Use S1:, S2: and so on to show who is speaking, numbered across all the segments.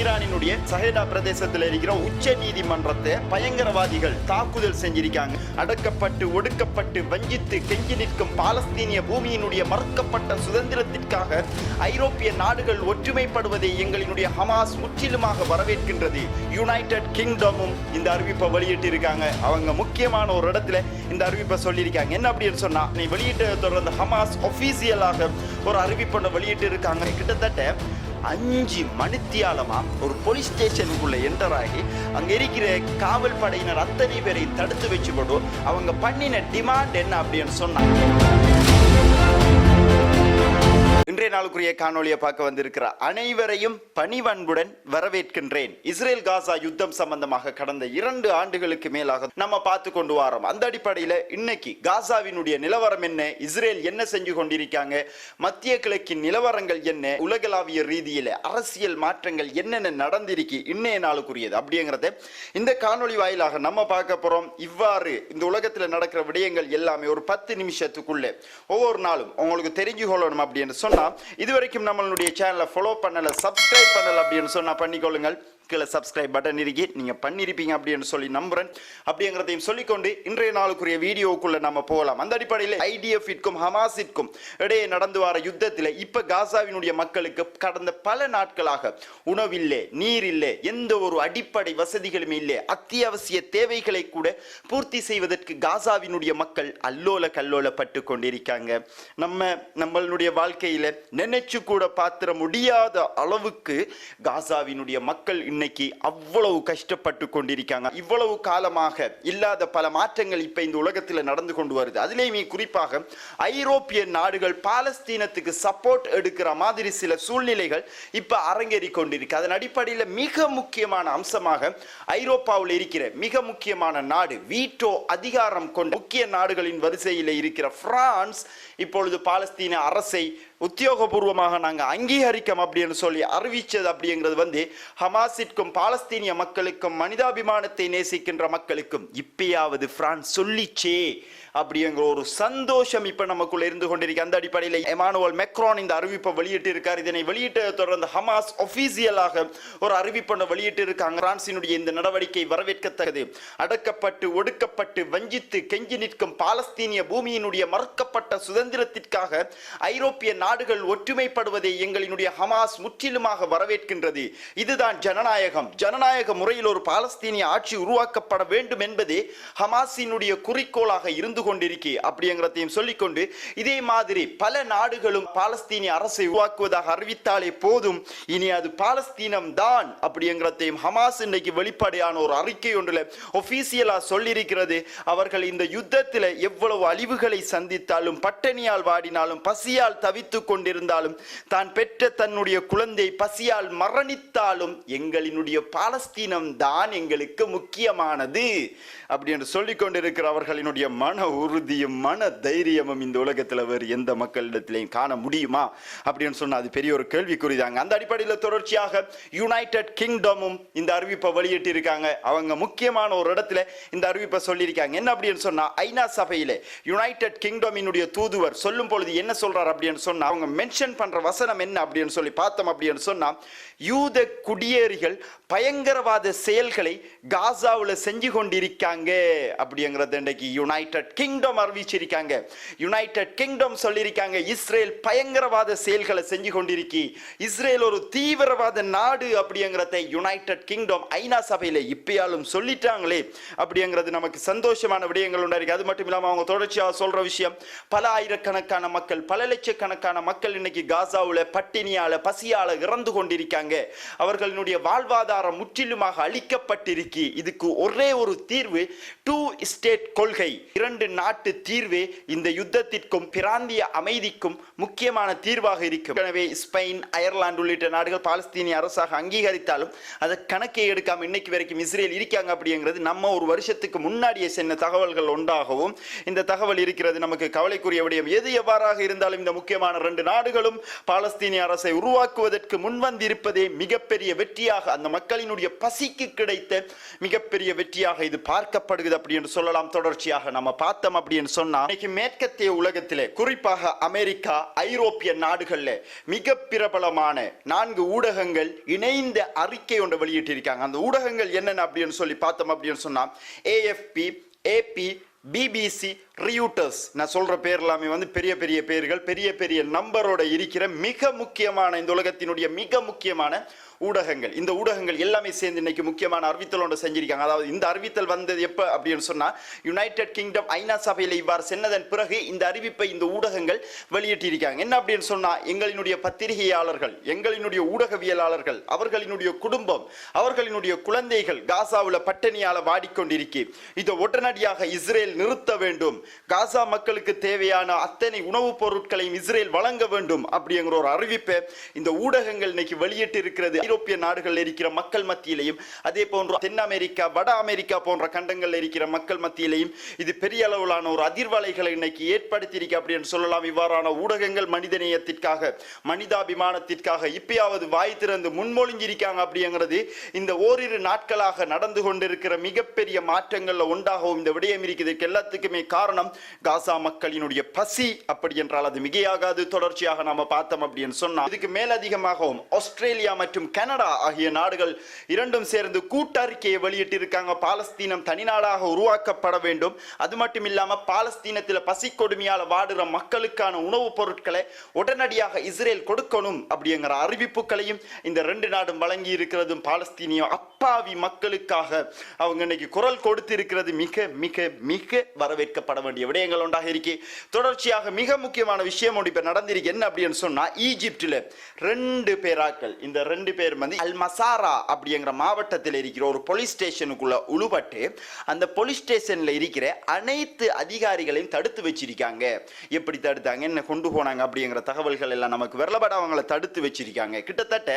S1: ஈரானினுடைய சஹேடா பிரதேசத்தில் இருக்கிற உச்ச நீதிமன்றத்தை பயங்கரவாதிகள் தாக்குதல் செஞ்சிருக்காங்க. அடக்கப்பட்டு ஒடுக்கப்பட்டு வஞ்சித்து கெஞ்சி நிற்கும் பாலஸ்தீனிய பூமியினுடைய மறுக்கப்பட்ட சுதந்திரத்திற்காக ஐரோப்பிய நாடுகள் ஒற்றுமைப்படுவதை எங்களினுடைய ஹமாஸ் முற்றிலுமாக வரவேற்கின்றது. யுனைடெட் கிங்டமும் இந்த அறிவிப்பை வெளியிட்டிருக்காங்க. அவங்க முக்கியமான ஒரு இடத்துல இந்த அறிவிப்பை சொல்லியிருக்காங்க. என்ன அப்படின்னு சொன்னா நீ வெளியிட்ட தொடர்ந்து ஹமாஸ் ஒஃபீசியலாக ஒரு அறிவிப்பை வெளியிட்டு இருக்காங்க கிட்டத்தட்ட அஞ்சு மணித்தியாலமா ஒரு போலீஸ் ஸ்டேஷனுக்குள்ள என்டர் ஆகி அங்க இருக்கிற காவல் படையினர் அத்தனை பேரையும் தடுத்து வச்சு அவங்க பண்ணின டிமாண்ட் என்ன அப்படின்னு சொன்னாங்க. இன்றைய நாளுக்குரிய காணொளியை பார்க்க வந்திருக்கிற அனைவரையும் பணிவன்புடன் வரவேற்கின்றேன். இஸ்ரேல் காசா யுத்தம் சம்பந்தமாக கடந்த இரண்டு ஆண்டுகளுக்கு மேலாக நம்ம பார்த்து கொண்டு வரோம். அந்த அடிப்படையில் இன்னைக்கு காசாவினுடைய நிலவரம் என்ன? இஸ்ரேல் என்ன செஞ்சு கொண்டிருக்காங்க? மத்திய கிழக்கின் நிலவரங்கள் என்ன? உலகளாவிய ரீதியில் அரசியல் மாற்றங்கள் என்னென்ன நடந்திருக்கு? இன்னைய நாளுக்குரியது அப்படிங்கிறத இந்த காணொளி வாயிலாக நம்ம பார்க்க போறோம். இவ்வாறு இந்த உலகத்தில் நடக்கிற விடயங்கள் எல்லாமே ஒரு பத்து நிமிஷத்துக்குள்ளே ஒவ்வொரு நாளும் உங்களுக்கு தெரிஞ்சு கொள்ளணும் அப்படின்னு சொன்னா இதுவரைக்கும் நம்மளுடைய சேனலை ஃபாலோ பண்ணல சப்ஸ்கிரைப் பண்ணல அப்படின்னு சொன்னால் பண்ணிக்கொள்ளுங்கள். கீழே சப்ஸ்கிரைப் பட்டன் இருக்கி. நீங்கள் பண்ணியிருப்பீங்க அப்படின்னு சொல்லி நம்புகிறேன் அப்படிங்கிறதையும் சொல்லிக்கொண்டு இன்றைய நாளுக்குரிய வீடியோக்குள்ளே நம்ம போகலாம். அந்த அடிப்படையில் ஐடிஎஃபிற்கும் ஹமாஸிற்கும் இடையே நடந்து வர யுத்தத்தில் இப்போ காசாவினுடைய மக்களுக்கு கடந்த பல நாட்களாக உணவில்லை நீர் இல்லை எந்த ஒரு அடிப்படை வசதிகளுமே இல்லை. அத்தியாவசிய தேவைகளை கூட பூர்த்தி செய்வதற்கு காசாவினுடைய மக்கள் அல்லோல கல்லோலப்பட்டு கொண்டிருக்காங்க. நம்ம நம்மளுடைய வாழ்க்கையில் நினைச்சு கூட பாத்திர முடியாத அளவுக்கு காசாவினுடைய மக்கள் இன்னைக்கு அவ்வளவு கஷ்டப்பட்டு கொண்டிருக்காங்க. இவ்வளவு காலமாக இல்லாத பல மாற்றங்கள் இப்ப இந்த உலகத்தில் நடந்து கொண்டு வருது. அதுலேயுமே குறிப்பாக ஐரோப்பிய நாடுகள் பாலஸ்தீனத்துக்கு சப்போர்ட் எடுக்கிற மாதிரி சில சூழ்நிலைகள் இப்ப அரங்கேறி கொண்டிருக்கு. அதன் அடிப்படையில் மிக முக்கியமான அம்சமாக ஐரோப்பாவில் இருக்கிற மிக முக்கியமான நாடு வீட்டோ அதிகாரம் கொண்ட முக்கிய நாடுகளின் வரிசையில் இருக்கிற பிரான்ஸ் இப்பொழுது பாலஸ்தீன அரசை உத்தியோகபூர்வமாக நாங்கள் அங்கீகரிக்கம் அப்படின்னு சொல்லி அறிவிச்சது அப்படிங்கிறது வந்து ஹமாஸிற்கும் பாலஸ்தீனிய மக்களுக்கும் மனிதாபிமானத்தை நேசிக்கின்ற மக்களுக்கும் இப்பயாவது பிரான்ஸ் சொல்லிச்சே அப்படிங்கிற ஒரு சந்தோஷம் இப்போ நமக்குள்ள இருந்து கொண்டிருக்கு. அந்த அடிப்படையில் எமானுவல் மெக்ரான் இந்த அறிவிப்பை வெளியிட்டு இருக்கார் இதனை வெளியிட்ட தொடர்ந்து ஹமாஸ் ஒஃபீசியலாக ஒரு அறிவிப்பை வெளியிட்டு இருக்காங்க பிரான்சினுடைய இந்த நடவடிக்கை வரவேற்கத்தக்கது. அடக்கப்பட்டு ஒடுக்கப்பட்டு வஞ்சித்து கெஞ்சி நிற்கும் பாலஸ்தீனிய பூமியினுடைய மறுக்கப்பட்ட சுதந்திர சுதந்திரத்திற்காக ஐரோப்பிய நாடுகள் ஒற்றுமைப்படுவதை எங்களினுடைய ஹமாஸ் முற்றிலுமாக வரவேற்கின்றது. இதுதான் ஜனநாயகம். ஜனநாயக முறையில் ஒரு பாலஸ்தீனிய ஆட்சி உருவாக்கப்பட வேண்டும் என்பதே ஹமாஸினுடைய குறிக்கோளாக இருந்து கொண்டிருக்கே அப்படிங்கிறதையும் சொல்லிக்கொண்டு இதே மாதிரி பல நாடுகளும் பாலஸ்தீனிய அரசை உருவாக்குவதாக அறிவித்தாலே போதும் இனி அது பாலஸ்தீனம் தான் அப்படிங்கிறதையும் ஹமாஸ் இன்னைக்கு வெளிப்படையான ஒரு அறிக்கை ஒன்றில் ஒபிசியலா சொல்லியிருக்கிறது. அவர்கள் இந்த யுத்தத்தில் எவ்வளவு அழிவுகளை சந்தித்தாலும் பட்டணி பட்டினியால் வாடினாலும் பசியால் தவித்து கொண்டிருந்தாலும் தான் பெற்ற தன்னுடைய குழந்தை பசியால் மரணித்தாலும் எங்களினுடைய பாலஸ்தீனம் தான் எங்களுக்கு முக்கியமானது. அப்படி என்று சொல்லிக் கொண்டிருக்கிற அவர்களினுடைய மன உறுதியும் மன தைரியமும் இந்த உலகத்தில் வேறு எந்த மக்களிடத்திலையும் காண முடியுமா? அப்படின்னு சொன்னால் அது பெரிய ஒரு கேள்விக்குறிதாங்க அந்த அடிப்படையில் தொடர்ச்சியாக யுனைடெட் கிங்டமும் இந்த அறிவிப்பை வெளியிட்டிருக்காங்க. அவங்க முக்கியமான ஒரு இடத்துல இந்த அறிவிப்பை சொல்லியிருக்காங்க. என்ன அப்படின்னு சொன்னால் ஐநா சபையில யுனைடெட் கிங்டமினுடைய தூது தூதுவர் சொல்லும் பொழுது என்ன சொல்றார் அப்படின்னு சொன்னா அவங்க மென்ஷன் பண்ற வசனம் என்ன அப்படின்னு சொல்லி பார்த்தோம் அப்படின்னு சொன்னா யூத குடியேறிகள் பயங்கரவாத செயல்களை காசாவில் செஞ்சு கொண்டிருக்காங்க அப்படிங்கிறது இன்றைக்கு யுனைடெட் கிங்டம் அறிவிச்சிருக்காங்க. யுனைடெட் கிங்டம் சொல்லியிருக்காங்க இஸ்ரேல் பயங்கரவாத செயல்களை செஞ்சு கொண்டிருக்கி இஸ்ரேல் ஒரு தீவிரவாத நாடு அப்படிங்கிறத யுனைடெட் கிங்டம் ஐநா சபையில இப்பயாலும் சொல்லிட்டாங்களே அப்படிங்கிறது நமக்கு சந்தோஷமான விடயங்கள் உண்டாயிருக்கு. அது மட்டும் இல்லாம அவங்க தொடர்ச்சியாக சொல்ற விஷயம் பல ஆயிரக்கணக்கான மக்கள் பல லட்சக்கணக்கான மக்கள் இன்னைக்கு காசாவில் பட்டினியால பசியால இறந்து கொண்டிருக்காங்க. அவர்களுடைய வாழ்வாதாரம் முற்றிலுமாக அழிக்கப்பட்டிருக்கி. இதுக்கு ஒரே ஒரு தீர்வு டூ ஸ்டேட் கொள்கை. இரண்டு நாட்டு தீர்வே இந்த யுத்தத்திற்கும் பிராந்திய அமைதிக்கும் முக்கியமான தீர்வாக இருக்கும். எனவே ஸ்பெயின் அயர்லாந்து உள்ளிட்ட நாடுகள் பாலஸ்தீனிய அரசாக அங்கீகரித்தாலும் அதை கணக்கை எடுக்காம இன்னைக்கு வரைக்கும் இஸ்ரேல் இருக்காங்க அப்படிங்கிறது நம்ம ஒரு வருஷத்துக்கு முன்னாடியே சென்ன தகவல்கள் ஒன்றாகவும் இந்த தகவல் இருக்கிறது நமக்கு கவலைக்குரிய விடயம் எது எவ்வாறாக இருந்தாலும் இந்த முக்கியமான ரெண்டு நாடுகளும் பாலஸ்தீனிய அரசை உருவாக்குவதற்கு முன்வந்திருப்பதே மிகப்பெரிய வெற்றியாக அந்த மக்களினுடைய பசிக்கு கிடைத்த மிகப்பெரிய வெற்றியாக இது பார்க்கப்படுகிறது அப்படி என்று சொல்லலாம். தொடர்ச்சியாக நம்ம பார்த்தோம் அப்படின்னு சொன்னா இன்னைக்கு மேற்கத்திய உலகத்திலே குறிப்பாக அமெரிக்கா ஐரோப்பிய நாடுகள்ல மிக பிரபலமான நான்கு ஊடகங்கள் இணைந்த அறிக்கை ஒன்று வெளியிட்டிருக்காங்க. அந்த ஊடகங்கள் என்னென்ன அப்படின்னு சொல்லி பார்த்தோம் அப்படின்னு சொன்னா ஏஎஃப்பி ஏபி பிபிசி ரியூட்டர்ஸ் நான் சொல்ற பேர் எல்லாமே வந்து பெரிய பெரிய பேர்கள் பெரிய பெரிய நம்பரோட இருக்கிற மிக முக்கியமான இந்த உலகத்தினுடைய மிக முக்கியமான ஊடகங்கள். இந்த ஊடகங்கள் எல்லாமே சேர்ந்து இன்னைக்கு முக்கியமான அறிவித்தல் ஒன்று செஞ்சிருக்காங்க. அதாவது இந்த அறிவித்தல் வந்தது எப்போ அப்படின்னு சொன்னால் யுனைடெட் கிங்டம் ஐநா சபையில் இவ்வாறு சென்னதன் பிறகு இந்த அறிவிப்பை இந்த ஊடகங்கள் வெளியிட்டிருக்காங்க. என்ன அப்படின்னு சொன்னால் எங்களினுடைய பத்திரிகையாளர்கள் எங்களினுடைய ஊடகவியலாளர்கள் அவர்களினுடைய குடும்பம் அவர்களினுடைய குழந்தைகள் காசாவில் பட்டினியால் வாடிக்கொண்டிருக்கி. இதை உடனடியாக இஸ்ரேல் நிறுத்த வேண்டும். காசா மக்களுக்கு தேவையான அத்தனை உணவுப் பொருட்களையும் இஸ்ரேல் வழங்க வேண்டும் அப்படிங்கிற ஒரு அறிவிப்பை இந்த ஊடகங்கள் இன்னைக்கு வெளியிட்டு இருக்கிறது. ஐரோப்பிய நாடுகளில் இருக்கிற மக்கள் மத்தியிலையும் அதே போன்ற தென் அமெரிக்கா வட அமெரிக்கா போன்ற கண்டங்களில் இருக்கிற மக்கள் மத்தியிலையும் இது பெரிய அளவிலான ஒரு அதிர்வலைகளை இன்னைக்கு ஏற்படுத்தியிருக்கு அப்படின்னு சொல்லலாம். இவ்வாறான ஊடகங்கள் மனிதநேயத்திற்காக மனிதாபிமானத்திற்காக இப்பயாவது வாய் திறந்து முன்மொழிஞ்சிருக்காங்க அப்படிங்கிறது இந்த ஓரிரு நாட்களாக நடந்து கொண்டிருக்கிற மிகப்பெரிய மாற்றங்களில் ஒன்றாகவும் இந்த விடயம் இருக்குது. எல்லாத்துக்குமே காரணம் காரணம் காசா மக்களினுடைய பசி அப்படி என்றால் அது மிகையாகாது தொடர்ச்சியாக நாம பார்த்தோம் அப்படின்னு சொன்னா இதுக்கு மேலதிகமாகவும் ஆஸ்திரேலியா மற்றும் கனடா ஆகிய நாடுகள் இரண்டும் சேர்ந்து கூட்டறிக்கையை வெளியிட்டிருக்காங்க. பாலஸ்தீனம் தனிநாடாக உருவாக்கப்பட வேண்டும். அது மட்டும் இல்லாம பாலஸ்தீனத்தில் பசி கொடுமையால் வாடுற மக்களுக்கான உணவுப் பொருட்களை உடனடியாக இஸ்ரேல் கொடுக்கணும் அப்படிங்கிற அறிவிப்புகளையும் இந்த ரெண்டு நாடும் வழங்கி இருக்கிறதும் பாலஸ்தீனிய அப்பாவி மக்களுக்காக அவங்க இன்னைக்கு குரல் கொடுத்து இருக்கிறது மிக மிக மிக வரவேற்கப்பட வேண்டிய விடயங்கள் ஒன்றாக இருக்கு. தொடர்ச்சியாக மிக முக்கியமான விஷயம் ஒன்று இப்போ நடந்திருக்கு. என்ன அப்படின்னு சொன்னால் ஈஜிப்டில் ரெண்டு பேராக்கள் இந்த ரெண்டு பேர் வந்து அல் மசாரா அப்படிங்கிற மாவட்டத்தில் இருக்கிற ஒரு போலீஸ் ஸ்டேஷனுக்குள்ள உழுபட்டு அந்த போலீஸ் ஸ்டேஷனில் இருக்கிற அனைத்து அதிகாரிகளையும் தடுத்து வச்சிருக்காங்க. எப்படி தடுத்தாங்க என்ன கொண்டு போனாங்க அப்படிங்கிற தகவல்கள் எல்லாம் நமக்கு வரலபட அவங்கள தடுத்து வச்சிருக்காங்க. கிட்டத்தட்ட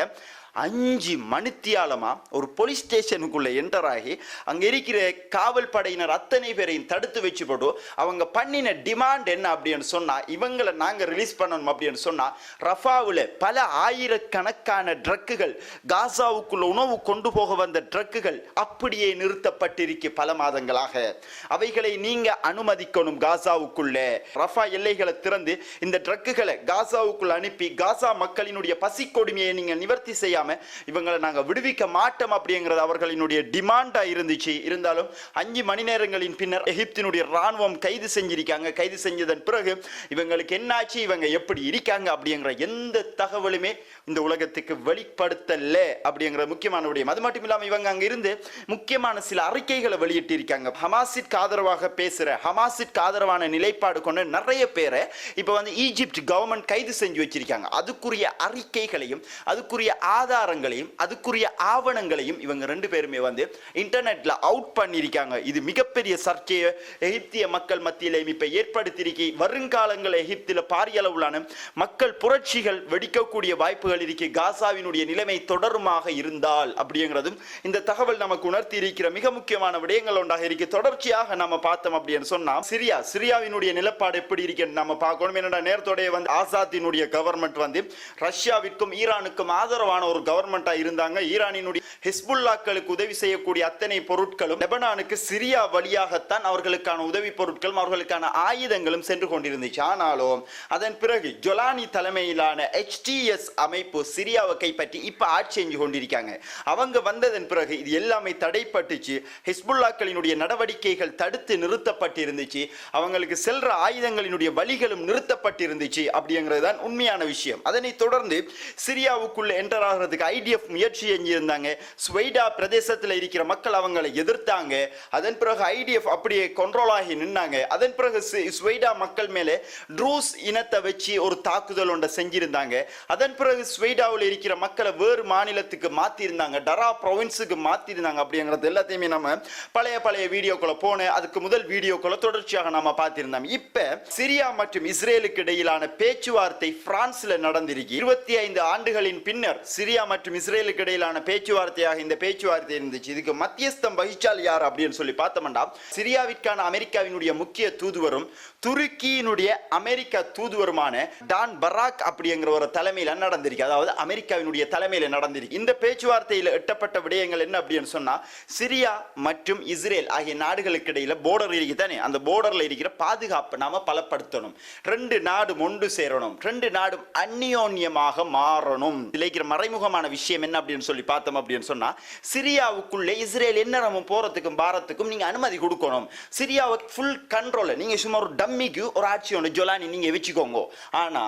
S1: அஞ்சு மணித்தியாலமா ஒரு போலீஸ் ஸ்டேஷனுக்குள்ள என்டர் ஆகி அங்க இருக்கிற காவல் படையினர் அத்தனை பேரையும் தடுத்து வச்சு போட்டு அவங்க பண்ணின டிமாண்ட் என்ன அப்படின்னு சொன்னா இவங்களை நாங்க ரிலீஸ் பண்ணணும் அப்படின்னு சொன்னா ரஃபாவில் பல ஆயிரக்கணக்கான ட்ரக்குகள் காசாவுக்குள்ள உணவு கொண்டு போக வந்த ட்ரக்குகள் அப்படியே நிறுத்தப்பட்டிருக்கு பல மாதங்களாக. அவைகளை நீங்க அனுமதிக்கணும் காசாவுக்குள்ள. ரஃபா எல்லைகளை திறந்து இந்த ட்ரக்குகளை காசாவுக்குள்ள அனுப்பி காசா மக்களினுடைய பசி கொடுமையை நீங்க நிவர்த்தி செய்யாம இவங்களை நாங்க விடுவிக்க மாட்டோம் அப்படிங்கிறது அவர்களினுடைய டிமாண்டா இருந்துச்சு. இருந்தாலும் அஞ்சு மணி நேரங்களின் பின்னர் எகிப்தினுடைய ராணுவம் கைது செஞ்சிருக்காங்க. கைது செஞ்சதன் பிறகு இவங்களுக்கு என்னாச்சு? இவங்க எப்படி இருக்காங்க? அப்படிங்கிற எந்த தகவலுமே இந்த உலகத்துக்கு வெளிப்படுத்தல அப்படிங்கிற முக்கியமான விடயம். அது மட்டும் இல்லாம இவங்க அங்க இருந்து முக்கியமான சில அறிக்கைகளை வெளியிட்டு இருக்காங்க ஹமாஸிற்கு ஆதரவாக பேசுற ஹமாசிற்கு ஆதரவான நிலைப்பாடு கொண்டு நிறைய பேரை இப்ப வந்து ஈஜிப்ட் கவர்மெண்ட் கைது செஞ்சு வச்சிருக்காங்க. அதுக்குரிய அறிக்கைகளையும் அதுக்குரிய ஆதார ஆதாரங்களையும் அதுக்குரிய ஆவணங்களையும் இவங்க ரெண்டு பேருமே வந்து இன்டர்நெட்ல அவுட் பண்ணியிருக்காங்க. இது மிகப்பெரிய சர்ச்சையை எகிப்திய மக்கள் மத்தியிலையும் இப்போ ஏற்படுத்தியிருக்கி. வருங்காலங்கள் எகிப்தில பாரிய அளவிலான மக்கள் புரட்சிகள் வெடிக்கக்கூடிய வாய்ப்புகள் இருக்கு. காசாவினுடைய நிலைமை தொடருமாக இருந்தால் அப்படிங்கிறதும் இந்த தகவல் நமக்கு உணர்த்தி இருக்கிற மிக முக்கியமான விடயங்கள் ஒன்றாக இருக்கு. தொடர்ச்சியாக நம்ம பார்த்தோம் அப்படின்னு சொன்னா சிரியா சிரியாவினுடைய நிலப்பாடு எப்படி இருக்குன்னு நம்ம பார்க்கணும். என்னடா நேரத்தோடைய வந்து ஆசாத்தினுடைய கவர்மெண்ட் வந்து ரஷ்யாவிற்கும் ஈரானுக்கும் ஆதரவான ஒரு கவர்மெண்டா இருந்தாங்க. ஈரானினுடைய ஹிஸ்புல்லாக்களுக்கு உதவி செய்யக்கூடிய அத்தனை பொருட்களும் லெபனானுக்கு சிரியா வழியாகத்தான் அவர்களுக்கான உதவி பொருட்களும் அவர்களுக்கான ஆயுதங்களும் சென்று கொண்டிருந்துச்சு. ஆனாலும் அதன் பிறகு ஜொலானி தலைமையிலான ஹெச்டிஎஸ் அமைப்பு சிரியாவை கைப்பற்றி இப்ப ஆட்சி செஞ்சு கொண்டிருக்காங்க. அவங்க வந்ததன் பிறகு இது எல்லாமே தடைப்பட்டுச்சு. ஹிஸ்புல்லாக்களினுடைய நடவடிக்கைகள் தடுத்து நிறுத்தப்பட்டிருந்துச்சு. அவங்களுக்கு செல்ற ஆயுதங்களினுடைய வழிகளும் நிறுத்தப்பட்டிருந்துச்சு அப்படிங்கிறது தான் உண்மையான விஷயம். அதனை தொடர்ந்து சிரியாவுக்குள்ள என்டர் ஆகிறது ஆகிறதுக்கு ஐடிஎஃப் முயற்சி செஞ்சிருந்தாங்க. ஸ்வெய்டா பிரதேசத்தில் இருக்கிற மக்கள் அவங்களை எதிர்த்தாங்க. அதன் பிறகு ஐடிஎஃப் அப்படியே கண்ட்ரோல் ஆகி நின்னாங்க. அதன் பிறகு ஸ்வெய்டா ஸ்வைடா மக்கள் மேலே ட்ரூஸ் இனத்தை வச்சு ஒரு தாக்குதல் ஒன்றை செஞ்சிருந்தாங்க. அதன் பிறகு ஸ்வெய்டாவில் இருக்கிற மக்களை வேறு மாநிலத்துக்கு மாத்திருந்தாங்க. டரா ப்ரொவின்ஸுக்கு மாத்திருந்தாங்க அப்படிங்கிறது எல்லாத்தையுமே நம்ம பழைய பழைய வீடியோக்களை போன அதுக்கு முதல் வீடியோக்களை தொடர்ச்சியாக நாம பார்த்திருந்தோம். இப்ப சிரியா மற்றும் இஸ்ரேலுக்கு இடையிலான பேச்சுவார்த்தை பிரான்ஸ்ல நடந்திருக்கு. இருபத்தி ஐந்து ஆண்டுகளின் பின்னர் சிரியா இந்தியா மற்றும் இஸ்ரேலுக்கு இடையிலான பேச்சுவார்த்தையாக இந்த பேச்சுவார்த்தை இருந்துச்சு. இதுக்கு மத்தியஸ்தம் வகிச்சால் யார் அப்படின்னு சொல்லி பார்த்தோம்னா சிரியாவிற்கான அமெரிக்காவினுடைய முக்கிய தூதுவரும் துருக்கியினுடைய அமெரிக்க தூதுவருமான டான் பராக் அப்படிங்கிற ஒரு தலைமையில் நடந்திருக்கு. அதாவது அமெரிக்காவினுடைய தலைமையில் நடந்திருக்கு. இந்த பேச்சுவார்த்தையில் எட்டப்பட்ட விடயங்கள் என்ன அப்படின்னு சொன்னா சிரியா மற்றும் இஸ்ரேல் ஆகிய நாடுகளுக்கு இடையில போர்டர் இருக்கு தானே? அந்த போர்டர்ல இருக்கிற பாதுகாப்பு நாம பலப்படுத்தணும். ரெண்டு நாடும் ஒன்று சேரணும். ரெண்டு நாடும் அந்நியோன்யமாக மாறணும். இதுல மறைமுக மறைமுகமான விஷயம் என்ன அப்படின்னு சொல்லி பார்த்தோம் அப்படின்னு சொன்னா சிரியாவுக்குள்ளே இஸ்ரேல் என்ன நம்ம போறதுக்கும் பாரத்துக்கும் நீங்க அனுமதி கொடுக்கணும். சிரியாவை ஃபுல் கண்ட்ரோல் நீங்க சும்மா ஒரு டம்மிக்கு ஒரு ஆட்சி ஒன்று ஜொலானி நீங்க வச்சுக்கோங்க. ஆனா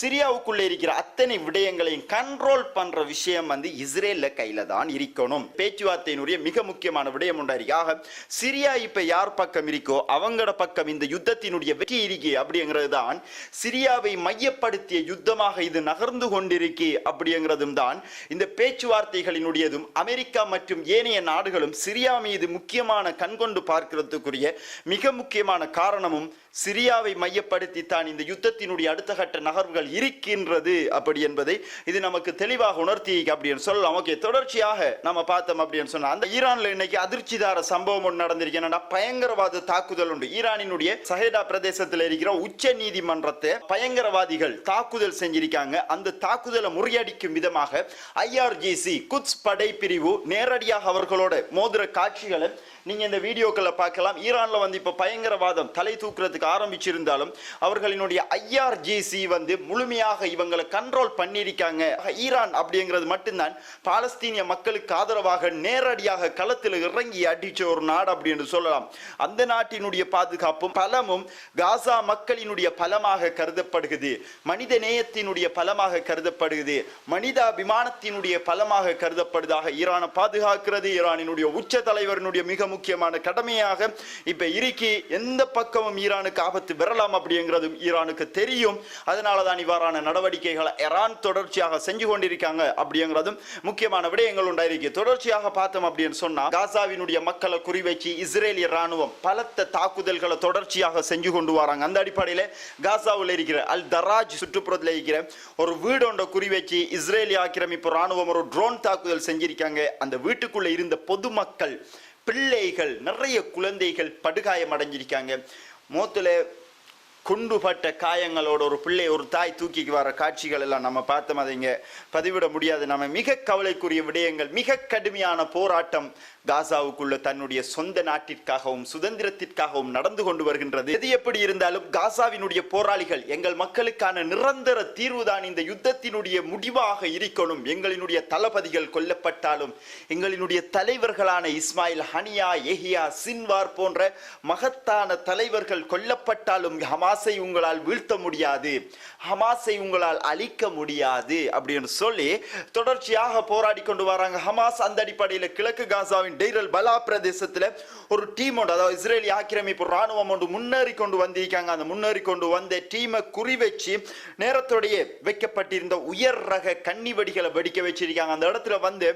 S1: சிரியாவுக்குள்ளே இருக்கிற அத்தனை விடயங்களையும் கண்ட்ரோல் பண்ற விஷயம் வந்து இஸ்ரேல்ல கையில தான் இருக்கணும். பேச்சுவார்த்தையினுடைய மிக முக்கியமான விடயம் உண்டாயிருக்கு ஆக சிரியா இப்ப யார் பக்கம் இருக்கோ அவங்களோட பக்கம் இந்த யுத்தத்தினுடைய வெற்றி இருக்கே அப்படிங்கிறது தான் சிரியாவை மையப்படுத்திய யுத்தமாக இது நகர்ந்து கொண்டிருக்கே அப்படிங்கிறதும் தான். இந்த பேச்சுவார்த்தைகளினுடையதும் அமெரிக்கா மற்றும் ஏனைய நாடுகளும் சிரியா மீது முக்கியமான கண்கொண்டு பார்க்கிறதுக்குரிய மிக முக்கியமான காரணமும் சிரியாவை மையப்படுத்தி தான் இந்த யுத்தத்தினுடைய அடுத்த கட்ட நகர்வுகள் இருக்கின்றது அப்படி என்பதை இது நமக்கு தெளிவாக உணர்த்தி அப்படின்னு சொல்லலாம். ஓகே தொடர்ச்சியாக நம்ம பார்த்தோம் அப்படின்னு சொன்னா அந்த ஈரானில் இன்னைக்கு அதிர்ச்சிதார சம்பவம் ஒன்று நடந்திருக்கு. என்னன்னா பயங்கரவாத தாக்குதல் உண்டு. ஈரானினுடைய சஹேடா பிரதேசத்தில் இருக்கிற உச்ச நீதிமன்றத்தை பயங்கரவாதிகள் தாக்குதல் செஞ்சிருக்காங்க. அந்த தாக்குதலை முறியடிக்கும் விதமாக ஐஆர்ஜிசி குட்ஸ் படை பிரிவு நேரடியாக அவர்களோட மோதிர காட்சிகளை நீங்கள் இந்த வீடியோக்களை பார்க்கலாம். ஈரானில் வந்து இப்போ பயங்கரவாதம் தலை தூக்குறதுக்கு ஆரம்பிச்சிருந்தாலும் அவர்களினுடைய ஐஆர்ஜிசி வந்து முழுமையாக இவங்களை கண்ட்ரோல் பண்ணியிருக்காங்க. ஈரான் அப்படிங்கிறது மட்டும்தான். பாலஸ்தீனிய மக்களுக்கு ஆதரவாக நேரடியாக களத்தில் இறங்கி அடித்த ஒரு நாடு அப்படின்னு சொல்லலாம். அந்த நாட்டினுடைய பாதுகாப்பும் பலமும் காசா மக்களினுடைய பலமாக கருதப்படுகிறது. மனித நேயத்தினுடைய பலமாக கருதப்படுகிறது. மனிதாபிமானத்தினுடைய பலமாக கருதப்படுவதாக ஈரானை பாதுகாக்கிறது. ஈரானினுடைய உச்ச தலைவரினுடைய மிக முக்கியமான கடமையாக இப்ப இருக்கி எந்த பக்கமும் ஈரானுக்கு ஆபத்து வரலாம் அப்படிங்கிறதும் ஈரானுக்கு தெரியும். அதனால தான் இவ்வாறான நடவடிக்கைகளை ஈரான் தொடர்ச்சியாக செஞ்சு கொண்டிருக்காங்க அப்படிங்கிறதும் முக்கியமான விடயங்கள் உண்டாயிருக்கு. தொடர்ச்சியாக பார்த்தோம் அப்படின்னு சொன்னா காசாவினுடைய மக்களை குறிவைச்சு இஸ்ரேலிய ராணுவம் பலத்த தாக்குதல்களை தொடர்ச்சியாக செஞ்சு கொண்டு வராங்க. அந்த அடிப்படையில் காசாவில் இருக்கிற அல் தராஜ் சுற்றுப்புறத்தில் இருக்கிற ஒரு வீடு ஒன்றை குறிவைச்சு இஸ்ரேலிய ஆக்கிரமிப்பு ராணுவம் ஒரு ட்ரோன் தாக்குதல் செஞ்சிருக்காங்க. அந்த வீட்டுக்குள்ள இருந்த பொதுமக்கள் பிள்ளைகள் நிறைய குழந்தைகள் படுகாயம் அடைஞ்சிருக்காங்க மூத்துல குண்டுபட்ட காயங்களோட ஒரு பிள்ளை ஒரு தாய் தூக்கிக்கு வர காட்சிகள் எல்லாம் நம்ம பார்த்தோம். அதை இங்கே பதிவிட முடியாது. நம்ம மிக கவலைக்குரிய விடயங்கள் மிக கடுமையான போராட்டம் காசாவுக்குள்ள தன்னுடைய சொந்த நாட்டிற்காகவும் சுதந்திரத்திற்காகவும் நடந்து கொண்டு வருகின்றது. எது எப்படி இருந்தாலும் காசாவினுடைய போராளிகள் எங்கள் மக்களுக்கான நிரந்தர தீர்வுதான் இந்த யுத்தத்தினுடைய முடிவாக இருக்கணும். எங்களினுடைய தளபதிகள் கொல்லப்பட்டாலும் எங்களினுடைய தலைவர்களான இஸ்மாயில் ஹனியா எஹியா சின்வார் போன்ற மகத்தான தலைவர்கள் கொல்லப்பட்டாலும் ஹமா ஹமாஸை உங்களால் வீழ்த்த முடியாது. ஹமாஸை உங்களால் அழிக்க முடியாது அப்படின்னு சொல்லி தொடர்ச்சியாக போராடி கொண்டு வராங்க. ஹமாஸ் அந்த அடிப்படையில் கிழக்கு காசாவின் டெய்ரல் பலா பிரதேசத்தில் ஒரு டீம் ஒன்று அதாவது இஸ்ரேலி ஆக்கிரமிப்பு ராணுவம் ஒன்று முன்னேறி கொண்டு வந்திருக்காங்க. அந்த முன்னேறி கொண்டு வந்த டீமை குறி வச்சு நேரத்தோடைய வைக்கப்பட்டிருந்த உயர் ரக கன்னி வெடிகளை வெடிக்க வச்சிருக்காங்க. அந்த இடத்துல வந்து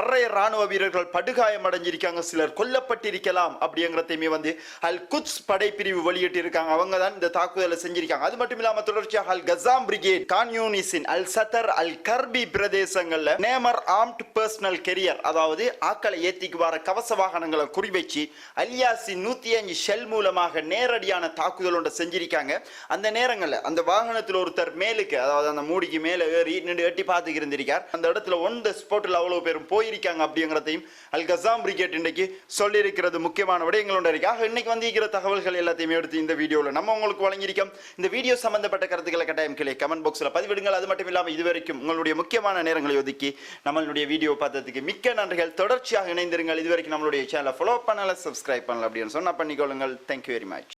S1: நிறைய ராணுவ வீரர்கள் படுகாயம் அடைஞ்சிருக்காங்க. சிலர் கொல்லப்பட்டிருக்கலாம் அப்படிங்கிறதையுமே வந்து அல் குத்ஸ் படைப்பிரிவு வெளியிட்டிருக்காங்க. அவங்க தான் இந்த தாக்குதலை செஞ்சிருக்காங்க. அது மட்டும் இல்லாம தொடர்ச்சியாக அல் கசாம் பிரிகேட் கான்யூனிசின் அல் சத்தர் அல் கர்பி பிரதேசங்கள்ல நேமர் ஆர்ம்ட் பர்சனல் கெரியர் அதாவது ஆக்களை ஏத்திக்கு வர கவச வாகனங்களை குறிவைச்சு அலியாசி நூத்தி அஞ்சு ஷெல் மூலமாக நேரடியான தாக்குதல் ஒன்றை செஞ்சிருக்காங்க. அந்த நேரங்களில் அந்த வாகனத்தில் ஒருத்தர் மேலுக்கு அதாவது அந்த மூடிக்கு மேலே ஏறி நின்று எட்டி பார்த்துக்கு இருந்திருக்கார். அந்த இடத்துல ஒன் த ஸ்பாட்டில் அவ்வளோ பேரும் போயிருக்காங்க அப்படிங்கிறதையும் அல் கசாம் பிரிகேட் இன்னைக்கு சொல்லியிருக்கிறது முக்கியமான விடயங்கள் ஒன்று இருக்கு. ஆக இன்னைக்கு வந்திருக்கிற தகவல்கள் எல்லாத்தையுமே எடுத்து இந்த வீடியோவில் நம்ம உங்களுக்கு வழங்கியிருக்கோம். இந்த வீடியோ சம்பந்தப்பட்ட கருத்துக்களை கட்டாயம் கீழே கமெண்ட் பாக்ஸில் பதிவிடுங்கள். அது மட்டும் இல்லாமல் இதுவரைக்கும் உங்களுடைய முக்கியமான நேரங்களை ஒதுக்கி நம்மளுடைய வீடியோ பார்த்ததுக்கு மிக்க நன்றிகள். தொடர்ச்சியாக இணைந்திருங்கள். இதுவரைக்கும் நம்மளுடைய சேனலை ஃபாலோ பண்ணலை சப்ஸ்கிரைப் பண்ணல அப்படின்னு சொன்னால் பண்ணிக்கொள்ளுங்கள். Thank you very much